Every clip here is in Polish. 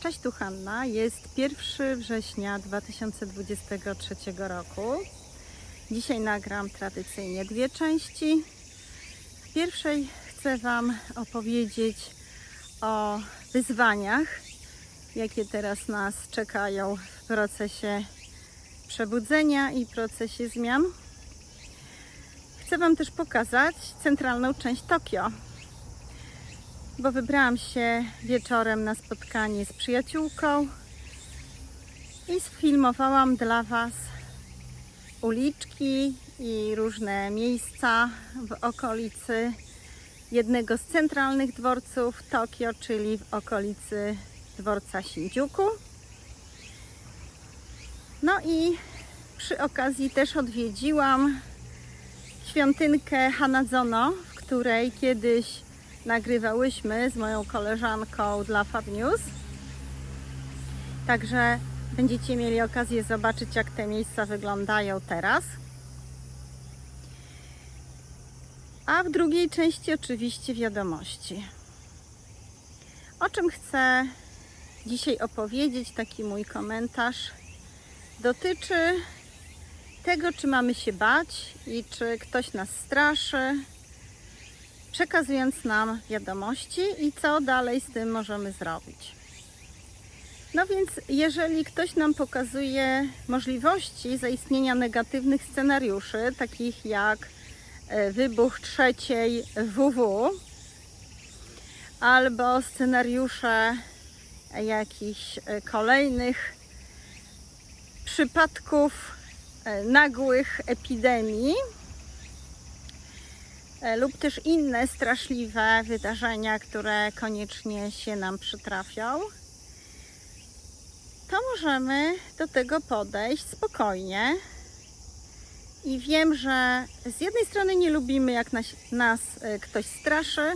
Cześć, tu Hanna. Jest 1 września 2023 roku. Dzisiaj nagram tradycyjnie dwie części. W pierwszej chcę Wam opowiedzieć o wyzwaniach, jakie teraz nas czekają w procesie przebudzenia i procesie zmian. Chcę Wam też pokazać centralną część Tokio, bo wybrałam się wieczorem na spotkanie z przyjaciółką i sfilmowałam dla Was uliczki i różne miejsca w okolicy jednego z centralnych dworców Tokio, czyli w okolicy dworca Shinjuku. No i przy okazji też odwiedziłam świątynkę Hanazono, w której kiedyś nagrywałyśmy z moją koleżanką dla Fab News. Także będziecie mieli okazję zobaczyć, jak te miejsca wyglądają teraz. A w drugiej części oczywiście wiadomości. O czym chcę dzisiaj opowiedzieć, taki mój komentarz, dotyczy tego, czy mamy się bać i czy ktoś nas straszy, przekazując nam wiadomości i co dalej z tym możemy zrobić. No więc, jeżeli ktoś nam pokazuje możliwości zaistnienia negatywnych scenariuszy, takich jak e, wybuch trzeciej WW, albo scenariusze jakichś e, kolejnych przypadków e, nagłych epidemii, lub też inne straszliwe wydarzenia, które koniecznie się nam przytrafią, to możemy do tego podejść spokojnie. I wiem, że z jednej strony nie lubimy, jak nas, nas e, ktoś straszy,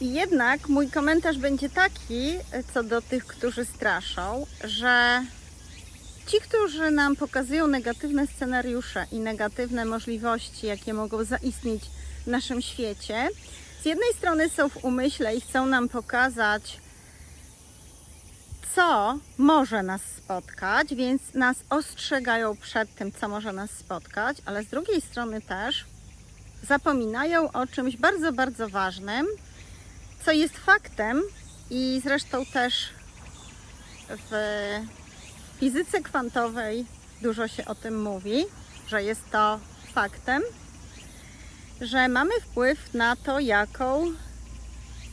i jednak mój komentarz będzie taki e, co do tych, którzy straszą, że ci, którzy nam pokazują negatywne scenariusze i negatywne możliwości, jakie mogą zaistnieć w naszym świecie, z jednej strony są w umyśle i chcą nam pokazać, co może nas spotkać, więc nas ostrzegają przed tym, co może nas spotkać, ale z drugiej strony też zapominają o czymś bardzo, bardzo ważnym, co jest faktem i zresztą też w fizyce kwantowej dużo się o tym mówi, że jest to faktem, że mamy wpływ na to, jaką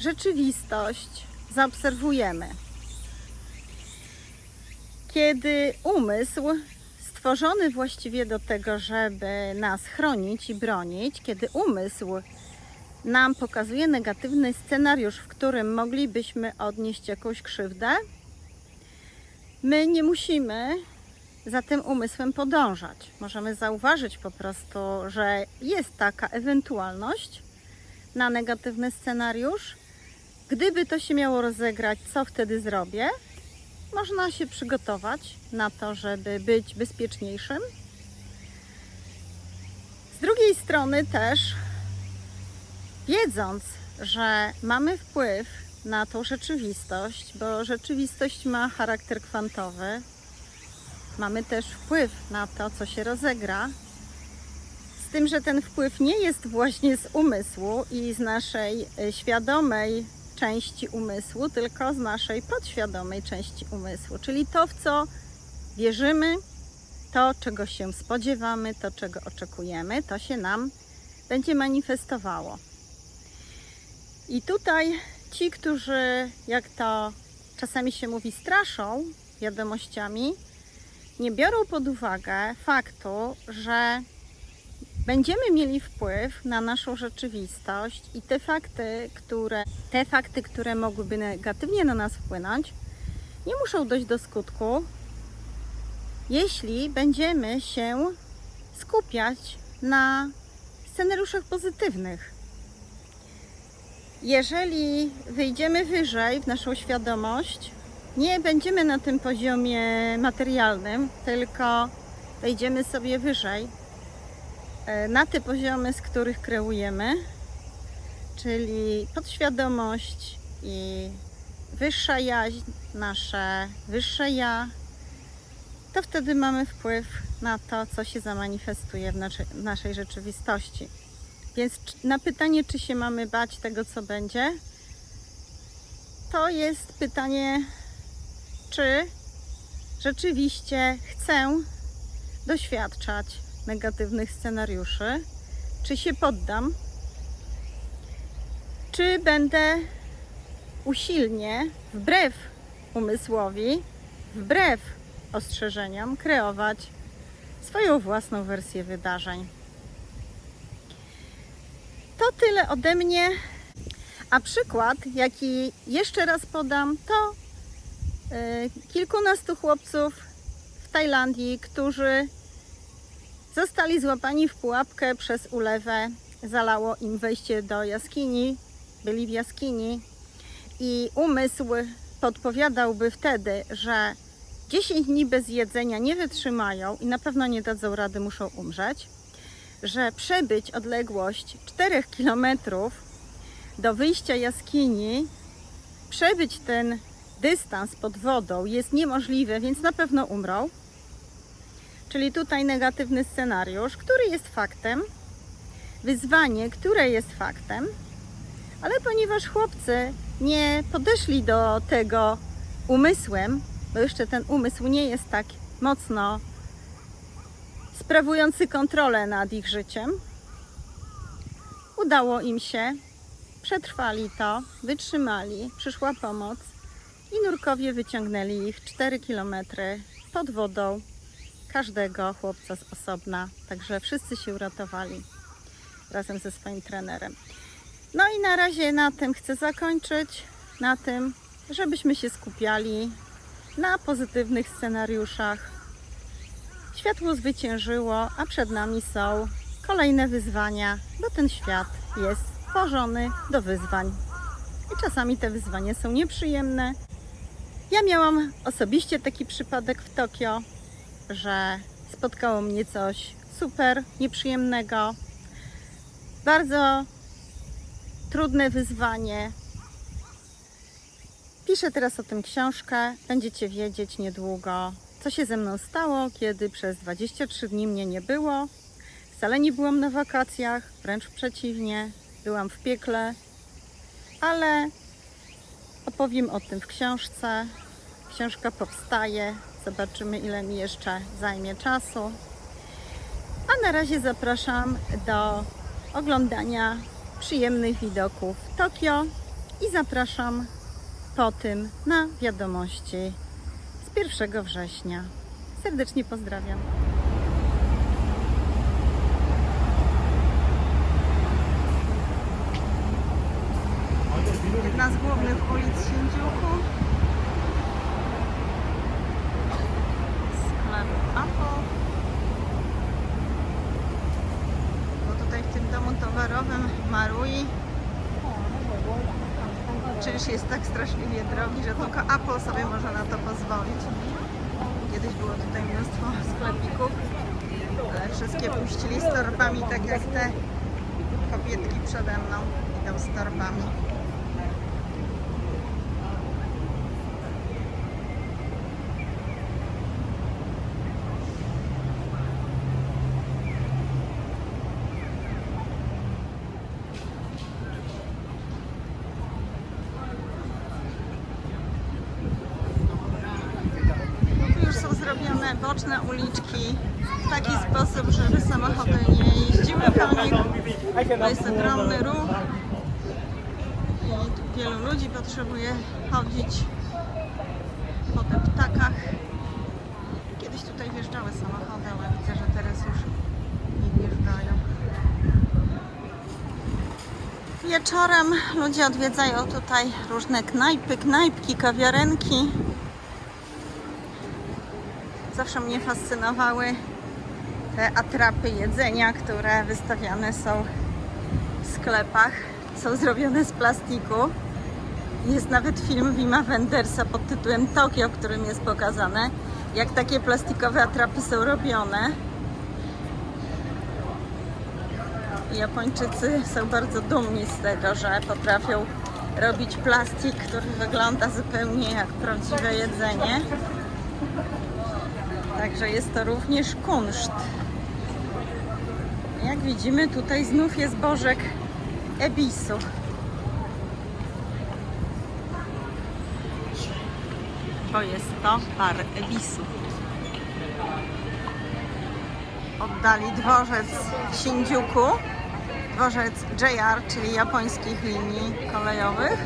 rzeczywistość zaobserwujemy. Kiedy umysł, stworzony właściwie do tego, żeby nas chronić i bronić, kiedy umysł nam pokazuje negatywny scenariusz, w którym moglibyśmy odnieść jakąś krzywdę, my nie musimy za tym umysłem podążać. Możemy zauważyć po prostu, że jest taka ewentualność na negatywny scenariusz. Gdyby to się miało rozegrać, co wtedy zrobię? Można się przygotować na to, żeby być bezpieczniejszym. Z drugiej strony też wiedząc, że mamy wpływ na tą rzeczywistość, bo rzeczywistość ma charakter kwantowy, mamy też wpływ na to, co się rozegra. Z tym, że ten wpływ nie jest właśnie z umysłu i z naszej e, świadomej części umysłu, tylko z naszej podświadomej części umysłu, czyli to, w co wierzymy, to, czego się spodziewamy, to, czego oczekujemy, to się nam będzie manifestowało. I tutaj ci, którzy, jak to czasami się mówi, straszą wiadomościami, nie biorą pod uwagę faktu, że będziemy mieli wpływ na naszą rzeczywistość i te fakty, które, te fakty, które mogłyby negatywnie na nas wpłynąć, nie muszą dojść do skutku, jeśli będziemy się skupiać na scenariuszach pozytywnych. Jeżeli wyjdziemy wyżej w naszą świadomość, nie będziemy na tym poziomie materialnym, tylko wejdziemy sobie wyżej e, na te poziomy, z których kreujemy, czyli podświadomość i wyższa jaźń, nasze wyższe ja, to wtedy mamy wpływ na to, co się zamanifestuje w naszej, w naszej rzeczywistości. Więc na pytanie, czy się mamy bać tego, co będzie, to jest pytanie, czy rzeczywiście chcę doświadczać negatywnych scenariuszy, czy się poddam, czy będę usilnie, wbrew umysłowi, wbrew ostrzeżeniom, kreować swoją własną wersję wydarzeń. To tyle ode mnie. A przykład, jaki jeszcze raz podam, to y, kilkunastu chłopców w Tajlandii, którzy zostali złapani w pułapkę przez ulewę. Zalało im wejście do jaskini, byli w jaskini i umysł podpowiadałby wtedy, że 10 dni bez jedzenia nie wytrzymają i na pewno nie dadzą rady, muszą umrzeć, że przebyć odległość 4 kilometrów do wyjścia jaskini, przebyć ten dystans pod wodą jest niemożliwe, więc na pewno umrą. Czyli tutaj negatywny scenariusz, który jest faktem, wyzwanie, które jest faktem, ale ponieważ chłopcy nie podeszli do tego umysłem, bo jeszcze ten umysł nie jest tak mocno sprawujący kontrolę nad ich życiem, udało im się, przetrwali to, wytrzymali, przyszła pomoc i nurkowie wyciągnęli ich 4 km pod wodą, każdego chłopca z osobna, także wszyscy się uratowali razem ze swoim trenerem. No i na razie na tym chcę zakończyć, na tym, żebyśmy się skupiali na pozytywnych scenariuszach. Światło zwyciężyło, a przed nami są kolejne wyzwania, bo ten świat jest stworzony do wyzwań. I czasami te wyzwania są nieprzyjemne. Ja miałam osobiście taki przypadek w Tokio, że spotkało mnie coś super nieprzyjemnego. Bardzo trudne wyzwanie. Piszę teraz o tym książkę. Będziecie wiedzieć niedługo, co się ze mną stało, kiedy przez 23 dni mnie nie było. Wcale nie byłam na wakacjach, wręcz przeciwnie, byłam w piekle, ale opowiem o tym w książce. Książka powstaje, zobaczymy, ile mi jeszcze zajmie czasu. A na razie zapraszam do oglądania przyjemnych widoków Tokio i zapraszam po tym na wiadomości z 1 września. Serdecznie pozdrawiam. Jedna z głównych ulic Shinjuku. Sklep Apple. Bo tutaj w tym domu towarowym Marui czynsz jest tak straszliwie drogi, że tylko Apple sobie może na to pozwolić. Kiedyś było tutaj mnóstwo sklepików, ale wszystkie puścili z torbami, tak jak te kobietki przede mną idą z torbami. Tu już są zrobione boczne uliczki w taki sposób, żeby samochody nie jeździły po nich. To jest ogromny ruch i wielu ludzi potrzebuje chodzić po tych ptakach. Kiedyś tutaj wjeżdżały samochody, ale widzę, że teraz już nie wjeżdżają. Wieczorem ludzie odwiedzają tutaj różne knajpy, knajpki, kawiarenki. Zawsze mnie fascynowały te atrapy jedzenia, które wystawiane są w sklepach. Są zrobione z plastiku. Jest nawet film Wima Wendersa pod tytułem Tokio, w którym jest pokazane, jak takie plastikowe atrapy są robione. Japończycy są bardzo dumni z tego, że potrafią robić plastik, który wygląda zupełnie jak prawdziwe jedzenie. Także jest to również kunszt. Jak widzimy, tutaj znów jest bożek Ebisu. To jest to par Ebisu. Oddali dworzec w Shinjuku, dworzec JR, czyli japońskich linii kolejowych.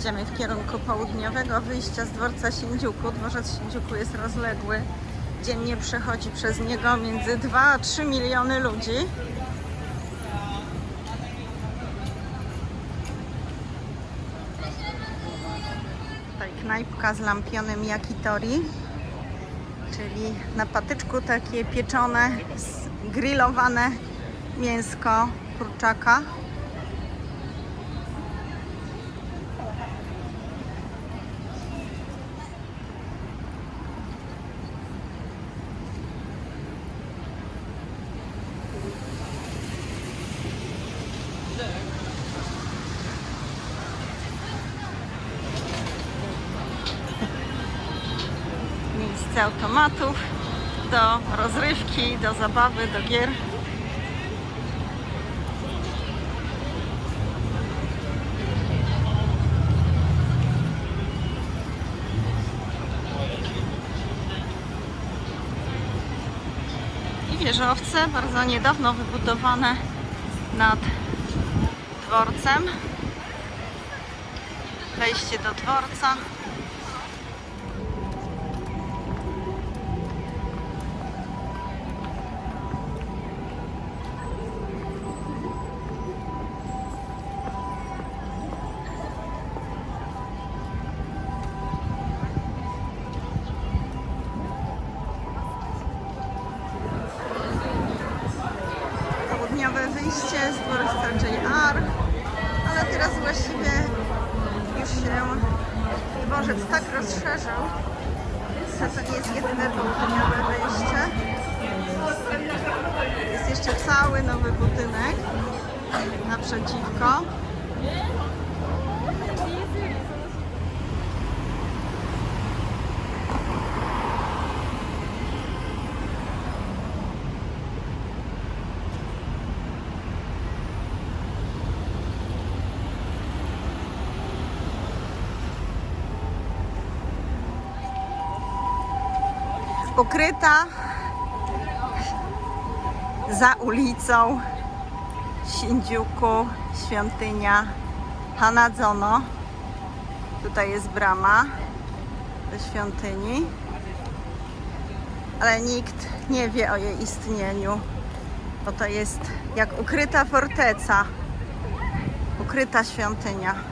Idziemy w kierunku południowego wyjścia z dworca Shinjuku. Dworzec Shinjuku jest rozległy. Dziennie przechodzi przez niego między 2 a 3 miliony ludzi. Knajpka z lampionem yakitori, czyli na patyczku takie pieczone, grillowane mięsko kurczaka. Automatów do rozrywki, do zabawy, do gier. I wieżowce bardzo niedawno wybudowane nad dworcem. Wejście do dworca. Cały nowy budynek naprzeciwko. ukryta za ulicą Shinjuku świątynia Hanadzono. Tutaj jest brama do świątyni, ale nikt nie wie o jej istnieniu, bo to jest jak ukryta forteca, ukryta świątynia.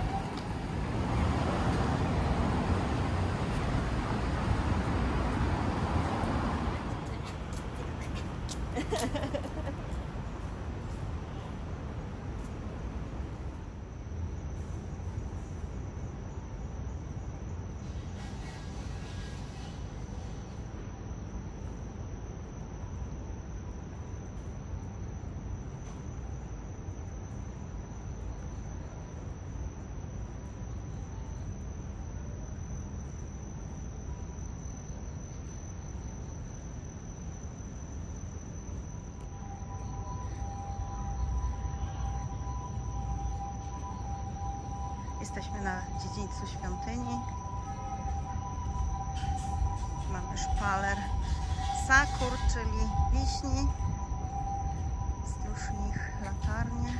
Jesteśmy na dziedzińcu świątyni. Mamy szpaler sakur, czyli wiśni. Wzdłuż nich latarnie.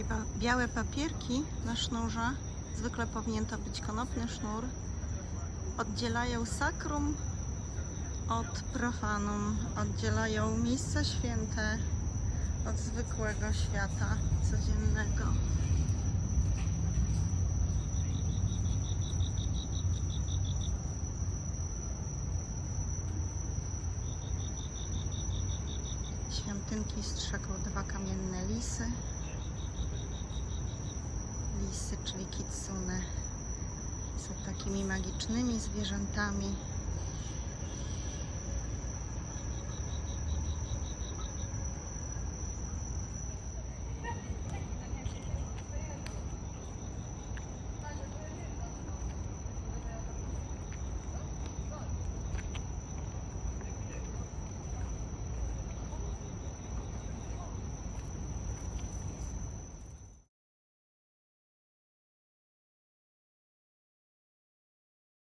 Takie białe papierki na sznurze, zwykle powinien to być konopny sznur, oddzielają sakrum od profanum, oddzielają miejsca święte od zwykłego świata codziennego. Świątynki strzegą dwa kamienne lisy. Lisy, czyli kitsune, są takimi magicznymi zwierzętami